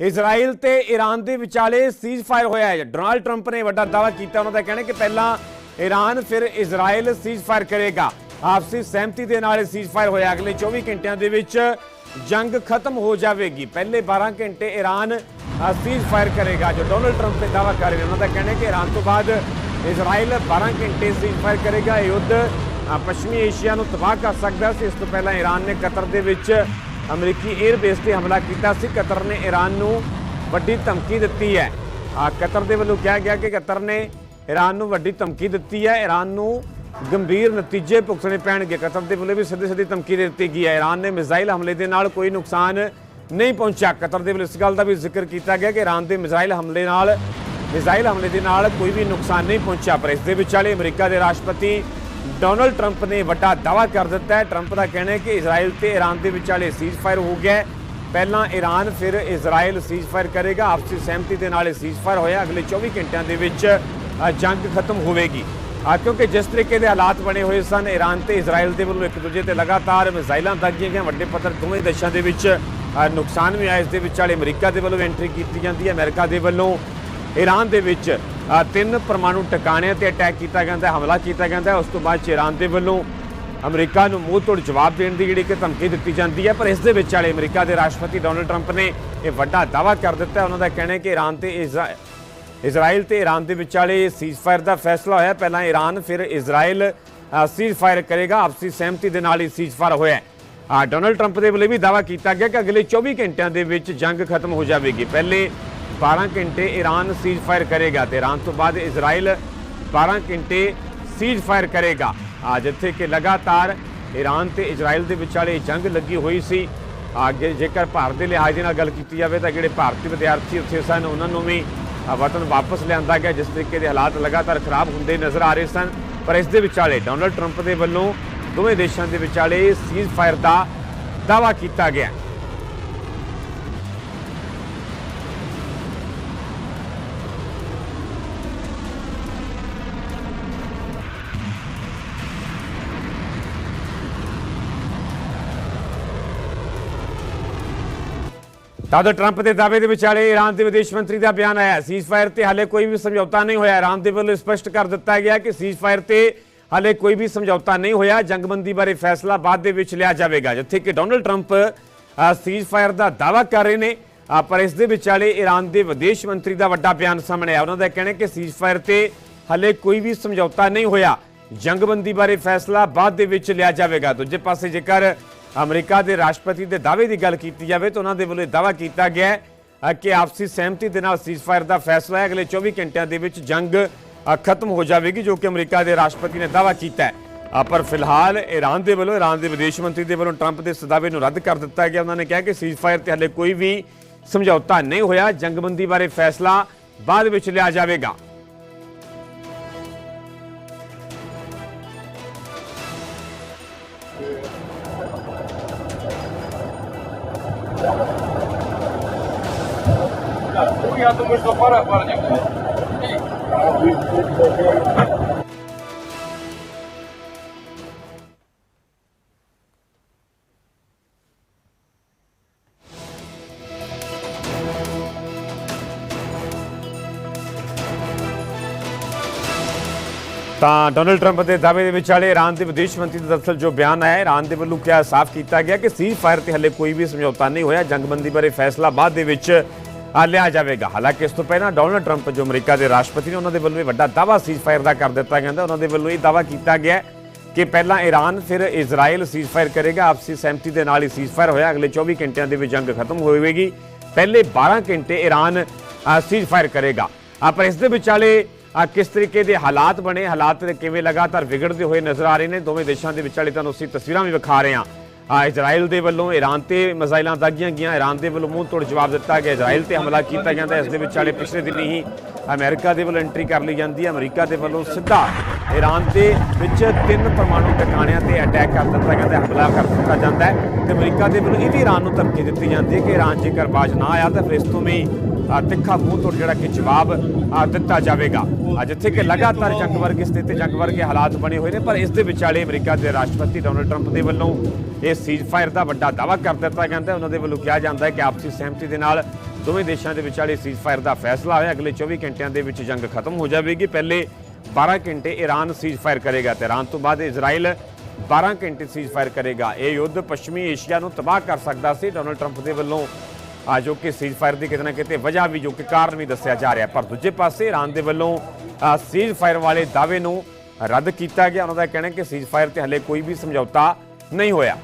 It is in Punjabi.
ਇਜ਼ਰਾਈਲ ਤੇ ਈਰਾਨ ਦੇ ਵਿਚਾਲੇ ਸੀਜ਼ਫਾਇਰ ਹੋਇਆ ਹੈ। ਡੋਨਾਲਡ ਟਰੰਪ ਨੇ ਵੱਡਾ ਦਾਅਵਾ ਕੀਤਾ, ਉਹਨਾਂ ਦਾ ਕਹਿਣਾ ਕਿ ਪਹਿਲਾਂ ਈਰਾਨ ਫਿਰ ਇਜ਼ਰਾਈਲ ਸੀਜ਼ਫਾਇਰ ਕਰੇਗਾ। ਆਪਸੀ ਸਹਿਮਤੀ ਦੇ ਨਾਲ ਇਹ ਸੀਜ਼ਫਾਇਰ ਹੋਇਆ। ਅਗਲੇ 24 ਘੰਟਿਆਂ ਦੇ ਵਿੱਚ ਜੰਗ ਖਤਮ ਹੋ ਜਾਵੇਗੀ। ਪਹਿਲੇ 12 ਘੰਟੇ ਈਰਾਨ ਸੀਜ਼ਫਾਇਰ ਕਰੇਗਾ। ਜੋ ਡੋਨਲਡ ਟਰੰਪ ਨੇ ਦਾਅਵਾ ਕਰ ਰਹੇ ਨੇ, ਉਹਨਾਂ ਦਾ ਕਹਿਣਾ ਹੈ ਕਿ ਈਰਾਨ ਤੋਂ ਬਾਅਦ ਇਜ਼ਰਾਈਲ 12 ਘੰਟੇ ਸੀਜ਼ਫਾਇਰ ਕਰੇਗਾ। ਇਹ ਯੁੱਧ ਪੱਛਮੀ ਏਸ਼ੀਆ ਨੂੰ ਤਬਾਹ ਕਰ ਸਕਦਾ ਸੀ। ਇਸ ਤੋਂ ਪਹਿਲਾਂ ਈਰਾਨ ਨੇ ਕਤਰ ਦੇ ਵਿੱਚ ਅਮਰੀਕੀ 에ਅਰਬੇਸ ਤੇ ਹਮਲਾ ਕੀਤਾ ਸੀ। ਕਤਰ ਨੇ ਈਰਾਨ ਨੂੰ ਵੱਡੀ ਧਮਕੀ ਦਿੱਤੀ ਹੈ। ਆ ਕਤਰ ਦੇ ਵੱਲੋਂ ਕਿਹਾ ਗਿਆ ਕਿ ਕਤਰ ਨੇ ਈਰਾਨ ਨੂੰ ਵੱਡੀ ਧਮਕੀ ਦਿੱਤੀ ਹੈ। ਈਰਾਨ ਨੂੰ ਗੰਭੀਰ ਨਤੀਜੇ ਭੁਗਤਣੇ ਪੈਣਗੇ। ਕਤਰ ਦੇ ਵੱਲੋਂ ਵੀ ਸਿੱਧੀ ਸਿੱਧੀ ਧਮਕੀ ਦੇ ਦਿੱਤੀ ਗਈ ਹੈ। ਈਰਾਨ ਨੇ ਮਿਜ਼ਾਈਲ ਹਮਲੇ ਦੇ ਨਾਲ ਕੋਈ ਨੁਕਸਾਨ ਨਹੀਂ ਪਹੁੰਚਿਆ। ਕਤਰ ਦੇ ਵੱਲੋਂ ਇਸ ਗੱਲ ਦਾ ਵੀ ਜ਼ਿਕਰ ਕੀਤਾ ਗਿਆ ਕਿ ਈਰਾਨ ਦੇ ਮਿਜ਼ਾਈਲ ਹਮਲੇ ਨਾਲ, ਮਿਜ਼ਾਈਲ ਹਮਲੇ ਦੇ ਨਾਲ ਕੋਈ ਵੀ ਨੁਕਸਾਨ ਨਹੀਂ ਪਹੁੰਚਿਆ। ਪਰ ਇਸ ਦੇ ਵਿਚਾਲੇ ਅਮਰੀਕਾ ਦੇ ਰਾਸ਼ਟਰਪਤੀ ਡੋਨਲਡ ਟਰੰਪ ਨੇ ਵੱਡਾ ਦਾਅਵਾ ਕਰ ਦਿੱਤਾ ਹੈ। ਟਰੰਪ ਦਾ ਕਹਿਣਾ ਹੈ ਕਿ ਇਜ਼ਰਾਈਲ ਤੇ ਈਰਾਨ ਦੇ ਵਿਚਾਲੇ ਸੀਜ਼ਫਾਇਰ ਹੋ ਗਿਆ ਹੈ। ਪਹਿਲਾਂ ਈਰਾਨ ਫਿਰ ਇਜ਼ਰਾਈਲ ਸੀਜ਼ਫਾਇਰ ਕਰੇਗਾ। ਆਪਸੀ ਸਹਿਮਤੀ ਦੇ ਨਾਲ ਇਹ ਸੀਜ਼ਫਾਇਰ ਹੋਇਆ। ਅਗਲੇ 24 ਘੰਟਿਆਂ ਦੇ ਵਿੱਚ ਜੰਗ ਖਤਮ ਹੋਵੇਗੀ। ਕਿਉਂਕਿ ਜਿਸ ਤਰੀਕੇ ਦੇ ਹਾਲਾਤ ਬਣੇ ਹੋਏ ਸਨ ਈਰਾਨ ਤੇ ਇਜ਼ਰਾਈਲ ਦੇ ਵੱਲੋਂ ਇੱਕ ਦੂਜੇ ਤੇ ਲਗਾਤਾਰ ਮਿਜ਼ਾਈਲਾਂ ਦਾਗੀਆਂ ਗਈਆਂ। ਵੱਡੇ ਪੱਧਰ ਦੋਵੇਂ ਦੇਸ਼ਾਂ ਦੇ ਵਿੱਚ ਨੁਕਸਾਨ ਵੀ ਆਇਆ। ਇਸ ਦੇ ਵਿਚਾਲੇ ਅਮਰੀਕਾ ਦੇ ਵੱਲੋਂ ਐਂਟਰੀ ਕੀਤੀ ਜਾਂਦੀ ਹੈ। ਅਮਰੀਕਾ ਦੇ ਵੱਲੋਂ ਈਰਾਨ ਦੇ ਵਿੱਚ ਤਿੰਨ ਪਰਮਾਣੂ ਟਿਕਾਣਿਆਂ ਤੇ ਅਟੈਕ ਕੀਤਾ ਜਾਂਦਾ ਹੈ ਹਮਲਾ ਕੀਤਾ ਜਾਂਦਾ ਹੈ ਉਸ ਤੋਂ ਬਾਅਦ 'ਚ ਈਰਾਨ ਦੇ ਵੱਲੋਂ ਅਮਰੀਕਾ ਨੂੰ ਮੂੰਹ ਤੋੜ ਜਵਾਬ ਦੇਣ ਦੀ ਜਿਹੜੀ ਕਿ ਧਮਕੀ ਦਿੱਤੀ ਜਾਂਦੀ ਹੈ, ਪਰ ਇਸ ਦੇ ਵਿਚਾਲੇ ਅਮਰੀਕਾ ਦੇ ਰਾਸ਼ਟਰਪਤੀ ਡੋਨਲਡ ਟਰੰਪ ਨੇ ਇਹ ਵੱਡਾ ਦਾਅਵਾ ਕਰ ਦਿੱਤਾ ਹੈ। ਉਹਨਾਂ ਦਾ ਕਹਿਣਾ ਹੈ ਕਿ ਈਰਾਨ ਤੇ ਇਜ਼ਰਾ- ਇਜ਼ਰਾਈਲ ਤੇ ਈਰਾਨ ਦੇ ਵਿਚਾਲੇ ਸੀਜ਼ਫਾਇਰ ਦਾ ਫੈਸਲਾ ਹੋਇਆ ਪਹਿਲਾਂ ਈਰਾਨ ਫਿਰ ਇਜ਼ਰਾਈਲ ਸੀਜ਼ਫਾਇਰ ਕਰੇਗਾ, ਆਪਸੀ ਸਹਿਮਤੀ ਦੇ ਨਾਲ ਹੀ ਸੀਜ਼ਫਾਇਰ ਹੋਇਆ ਆ ਡੋਨਲਡ ਟਰੰਪ ਦੇ ਵੱਲੋਂ ਵੀ ਦਾਅਵਾ ਕੀਤਾ ਗਿਆ ਕਿ ਅਗਲੇ 24 ਘੰਟਿਆਂ ਦੇ ਵਿੱਚ ਜੰਗ ਖਤਮ ਹੋ ਜਾਵੇਗੀ। ਪਹਿਲੇ 12 ਘੰਟੇ ਈਰਾਨ ਸੀਜ਼ ਫਾਇਰ ਕਰੇਗਾ ਤੇ ਈਰਾਨ ਤੋਂ ਬਾਅਦ ਇਜ਼ਰਾਈਲ 12 ਘੰਟੇ ਸੀਜ਼ ਫਾਇਰ ਕਰੇਗਾ। ਆ ਜਿੱਥੇ ਕਿ ਲਗਾਤਾਰ ਈਰਾਨ ਤੇ ਇਜ਼ਰਾਈਲ ਦੇ ਵਿਚਾਲੇ ਜੰਗ ਲੱਗੀ ਹੋਈ ਸੀ। ਅੱਗੇ ਜੇਕਰ ਭਾਰਤ ਦੇ ਲਿਹਾਜ਼ ਦੇ ਨਾਲ ਗੱਲ ਕੀਤੀ ਜਾਵੇ ਤਾਂ ਜਿਹੜੇ ਭਾਰਤੀ ਵਿਦਿਆਰਥੀ ਉੱਥੇ ਸਨ, ਉਹਨਾਂ ਨੂੰ ਵੀ ਵਤਨ ਵਾਪਸ ਲਿਆਂਦਾ ਗਿਆ, ਜਿਸ ਤਰੀਕੇ ਦੇ ਹਾਲਾਤ ਲਗਾਤਾਰ ਖਰਾਬ ਹੁੰਦੇ ਨਜ਼ਰ ਆ ਰਹੇ ਸਨ। ਪਰ ਇਸ ਦੇ ਵਿਚਾਲੇ ਡੋਨਲਡ ਟਰੰਪ ਦੇ ਵੱਲੋਂ ਦੋਵੇਂ ਦੇਸ਼ਾਂ ਦੇ ਵਿਚਾਲੇ ਸੀਜ਼ਫਾਇਰ ਦਾ ਦਾਅਵਾ ਕੀਤਾ ਗਿਆ। ਤਦ ਟਰੰਪ ਦੇ ਦਾਅਵੇ ਦੇ ਵਿਚਾਲੇ ਈਰਾਨ ਦੇ ਵਿਦੇਸ਼ ਮੰਤਰੀ ਦਾ ਬਿਆਨ ਆਇਆ। ਸੀਜ਼ਫਾਇਰ ਤੇ ਹਾਲੇ ਕੋਈ ਵੀ ਸਮਝੌਤਾ ਨਹੀਂ ਹੋਇਆ। ਈਰਾਨ ਦੇ ਵੱਲੋਂ ਸਪਸ਼ਟ ਕਰ ਦਿੱਤਾ ਗਿਆ ਕਿ ਸੀਜ਼ਫਾਇਰ ਤੇ ਹਾਲੇ ਕੋਈ ਵੀ ਸਮਝੌਤਾ ਨਹੀਂ ਹੋਇਆ। ਜੰਗਬੰਦੀ ਬਾਰੇ ਫੈਸਲਾ ਬਾਅਦ ਦੇ ਵਿੱਚ ਲਿਆ ਜਾਵੇਗਾ, ਜਿੱਥੇ ਕਿ ਡੋਨਲਡ ਟਰੰਪ ਸੀਜ਼ਫਾਇਰ ਦਾ ਦਾਅਵਾ ਕਰ ਰਹੇ ਨੇ। ਪਰ ਇਸ ਦੇ ਵਿਚਾਲੇ ਈਰਾਨ ਦੇ ਵਿਦੇਸ਼ ਮੰਤਰੀ ਦਾ ਵੱਡਾ ਬਿਆਨ ਸਾਹਮਣੇ ਆਇਆ। ਉਹਨਾਂ ਦਾ ਕਹਿਣਾ ਹੈ ਕਿ ਸੀਜ਼ਫਾਇਰ ਤੇ ਹਾਲੇ ਕੋਈ ਵੀ ਸਮਝੌਤਾ ਨਹੀਂ ਹੋਇਆ। ਜੰਗਬੰਦੀ ਬਾਰੇ ਫੈਸਲਾ ਬਾਅਦ ਦੇ ਵਿੱਚ ਲਿਆ ਜਾਵੇਗਾ। ਦੂਜੇ ਪਾਸੇ ਜੇਕਰ ਅਮਰੀਕਾ ਦੇ ਰਾਸ਼ਟਰਪਤੀ ਦੇ ਦਾਅਵੇ ਦੀ ਗੱਲ ਕੀਤੀ ਜਾਵੇ ਤਾਂ ਉਹਨਾਂ ਦੇ ਵੱਲੋਂ ਇਹ ਦਾਅਵਾ ਕੀਤਾ ਗਿਆ ਹੈ ਕਿ ਆਪਸੀ ਸਹਿਮਤੀ ਦੇ ਨਾਲ ਸੀਜ਼ਫਾਇਰ ਦਾ ਫੈਸਲਾ ਹੈ। ਅਗਲੇ 24 ਘੰਟਿਆਂ ਦੇ ਵਿੱਚ ਜੰਗ ਖਤਮ ਹੋ ਜਾਵੇਗੀ, ਜੋ ਕਿ ਅਮਰੀਕਾ ਦੇ ਰਾਸ਼ਟਰਪਤੀ ਨੇ ਦਾਅਵਾ ਕੀਤਾ ਹੈ। ਪਰ ਫਿਲਹਾਲ ਈਰਾਨ ਦੇ ਵੱਲੋਂ, ਈਰਾਨ ਦੇ ਵਿਦੇਸ਼ ਮੰਤਰੀ ਦੇ ਵੱਲੋਂ ਟਰੰਪ ਦੇ ਇਸ ਦਾਅਵੇ ਨੂੰ ਰੱਦ ਕਰ ਦਿੱਤਾ ਗਿਆ। ਉਹਨਾਂ ਨੇ ਕਿਹਾ ਕਿ ਸੀਜ਼ਫਾਇਰ ਤੇ ਹਲੇ ਕੋਈ ਵੀ ਸਮਝੌਤਾ ਨਹੀਂ ਹੋਇਆ। ਜੰਗਬੰਦੀ ਬਾਰੇ ਫੈਸਲਾ ਬਾਅਦ ਵਿੱਚ ਲਿਆ ਜਾਵੇਗਾ। я думаю, что пора, парни. ਤਾਂ ਡੋਨਲਡ ਟਰੰਪ ਦੇ ਦਾਅਵੇ ਦੇ ਵਿਚਾਲੇ ਈਰਾਨ ਦੇ ਵਿਦੇਸ਼ ਮੰਤਰੀ ਦਾ ਦਰਅਸਲ ਜੋ ਬਿਆਨ ਆਇਆ ਈਰਾਨ ਦੇ ਵੱਲੋਂ ਕਿਹਾ ਸਾਫ਼ ਕੀਤਾ ਗਿਆ ਕਿ ਸੀਜ਼ ਫਾਇਰ ਤੇ ਹਲੇ ਕੋਈ ਵੀ ਸਮਝੌਤਾ ਨਹੀਂ ਹੋਇਆ ਜੰਗਬੰਦੀ ਬਾਰੇ ਫੈਸਲਾ ਬਾਅਦ ਦੇ ਵਿੱਚ ਆ ਲਿਆ ਜਾਵੇਗਾ। ਹਾਲਾਂਕਿ ਇਸ ਤੋਂ ਪਹਿਲਾਂ ਡੋਨਲਡ ਟਰੰਪ ਜੋ ਅਮਰੀਕਾ ਦੇ ਰਾਸ਼ਟਰਪਤੀ ਨੇ, ਉਹਨਾਂ ਦੇ ਵੱਲੋਂ ਇਹ ਵੱਡਾ ਦਾਅਵਾ ਸੀਜ਼ ਫਾਇਰ ਦਾ ਕਰ ਦਿੱਤਾ ਜਾਂਦਾ ਉਹਨਾਂ ਦੇ ਵੱਲੋਂ ਇਹ ਦਾਅਵਾ ਕੀਤਾ ਗਿਆ ਕਿ ਪਹਿਲਾਂ ਈਰਾਨ ਫਿਰ ਇਜ਼ਰਾਈਲ ਸੀਜ਼ ਫਾਇਰ ਕਰੇਗਾ। ਆਪਸੀ ਸਹਿਮਤੀ ਦੇ ਨਾਲ ਹੀ ਸੀਜ਼ ਫਾਇਰ ਹੋਇਆ। ਅਗਲੇ 24 ਘੰਟਿਆਂ ਦੇ ਵਿੱਚ ਜੰਗ ਖਤਮ ਹੋਵੇਗੀ। ਪਹਿਲੇ 12 ਘੰਟੇ ਈਰਾਨ ਸੀਜ਼ ਫਾਇਰ ਕਰੇਗਾ। ਪਰ ਇਸ ਦੇ ਵਿਚਾਲੇ ਕਿਸ ਤਰੀਕੇ ਦੇ ਹਾਲਾਤ ਬਣੇ, ਹਾਲਾਤ ਕਿਵੇਂ ਲਗਾਤਾਰ ਵਿਗੜਦੇ ਹੋਏ ਨਜ਼ਰ ਆ ਰਹੇ ਨੇ, ਦੋਵੇਂ ਦੇਸ਼ਾਂ ਦੇ ਵਿਚਾਲੇ ਤੁਹਾਨੂੰ ਅਸੀਂ ਤਸਵੀਰਾਂ ਵੀ ਵਿਖਾ ਰਹੇ ਹਾਂ। ਇਜ਼ਰਾਈਲ ਦੇ ਵੱਲੋਂ ਈਰਾਨ ਤੇ ਮਿਜ਼ਾਈਲਾਂ ਦਾਗੀਆਂ ਗਈਆਂ। ਈਰਾਨ ਦੇ ਵੱਲੋਂ ਮੂੰਹ ਤੋੜ ਜਵਾਬ ਦਿੱਤਾ ਗਿਆ। ਇਜ਼ਰਾਈਲ ਤੇ ਹਮਲਾ ਕੀਤਾ ਜਾਂਦਾ। ਇਸ ਦੇ ਵਿੱਚ ਵਿਚਾਲੇ ਪਿਛਲੇ ਦਿਨ ਹੀ ਅਮਰੀਕਾ ਦੇ ਵੱਲੋਂ ਐਂਟਰੀ ਕਰ ਲਈ ਜਾਂਦੀ ਹੈ। ਅਮਰੀਕਾ ਦੇ ਵੱਲੋਂ ਸਿੱਧਾ ਈਰਾਨ ਦੇ ਵਿੱਚ ਤਿੰਨ ਪਰਮਾਣੂ ਟਿਕਾਣਿਆਂ ਤੇ ਅਟੈਕ ਕਰ ਦਿੱਤਾ ਜਾਂਦਾ ਹਮਲਾ ਕਰ ਦਿੱਤਾ ਜਾਂਦਾ ਹੈ। ਤੇ ਅਮਰੀਕਾ ਦੇ ਵੱਲੋਂ ਇਹ ਵੀ ਈਰਾਨ ਨੂੰ ਧਮਕੀ ਦਿੱਤੀ ਜਾਂਦੀ ਹੈ ਕਿ ਈਰਾਨ ਜੇਕਰ ਬਾਜ ਨਾ ਆਇਆ ਤਾਂ ਫਿਰ ਇਸ ਤੋਂ ਵੀ ਤਿੱਖਾ ਮੂੰਹ ਤੋਂ ਜਿਹੜਾ ਕਿ ਜਵਾਬ ਦਿੱਤਾ ਜਾਵੇਗਾ। ਜਿੱਥੇ ਕਿ ਲਗਾਤਾਰ ਜੰਗ ਵਰਗੀ ਸਥਿਤੀ, ਜੰਗ ਵਰਗੇ ਹਾਲਾਤ ਬਣੇ ਹੋਏ ਨੇ, ਪਰ ਇਸ ਦੇ ਵਿਚਾਲੇ ਅਮਰੀਕਾ ਦੇ ਰਾਸ਼ਟਰਪਤੀ ਡੋਨਲਡ ਟਰੰਪ ਦੇ ਵੱਲੋਂ ਇਹ ਸੀਜ਼ਫਾਇਰ ਦਾ ਵੱਡਾ ਦਾਅਵਾ ਕਰ ਦਿੱਤਾ ਜਾਂਦਾ ਹੈ। ਉਹਨਾਂ ਦੇ ਵੱਲੋਂ ਕਿਹਾ ਜਾਂਦਾ ਹੈ ਕਿ ਆਪਸੀ ਸਹਿਮਤੀ ਦੇ ਨਾਲ ਦੋਵੇਂ ਦੇਸ਼ਾਂ ਦੇ ਵਿਚਾਲੇ ਸੀਜ਼ਫਾਇਰ ਦਾ ਫੈਸਲਾ ਹੋਇਆ। ਅਗਲੇ 24 ਘੰਟਿਆਂ ਦੇ ਵਿੱਚ ਜੰਗ ਖਤਮ ਹੋ ਜਾਵੇਗੀ। ਪਹਿਲੇ 12 ਘੰਟੇ ਈਰਾਨ ਸੀਜ਼ਫਾਇਰ ਕਰੇਗਾ ਤੇ ਈਰਾਨ ਤੋਂ ਬਾਅਦ ਇਜ਼ਰਾਈਲ 12 ਘੰਟੇ ਸੀਜ਼ਫਾਇਰ ਕਰੇਗਾ। ਇਹ ਯੁੱਧ ਪੱਛਮੀ ਏਸ਼ੀਆ ਨੂੰ ਤਬਾਹ ਕਰ ਸਕਦਾ ਸੀ। ਡੋਨਲਡ ਟਰੰਪ ਦੇ ਵੱਲੋਂ ਜੋ ਕਿ ਸੀਜ਼ਫਾਇਰ ਦੀ ਕਿਤੇ ਨਾ ਕਿਤੇ ਵਜ੍ਹਾ ਵੀ ਜੋ ਕਿ ਕਾਰਨ ਵੀ ਦੱਸਿਆ ਜਾ ਰਿਹਾ ਪਰ ਦੂਜੇ ਪਾਸੇ ਈਰਾਨ ਦੇ ਵੱਲੋਂ ਸੀਜ਼ਫਾਇਰ ਵਾਲੇ ਦਾਅਵੇ ਨੂੰ ਰੱਦ ਕੀਤਾ ਗਿਆ। ਉਹਨਾਂ ਦਾ ਕਹਿਣਾ ਹੈ ਕਿ ਸੀਜ਼ਫਾਇਰ ਤੇ ਹਲੇ ਕੋਈ ਵੀ ਸਮਝੌਤਾ ਨਹੀਂ ਹੋਇਆ।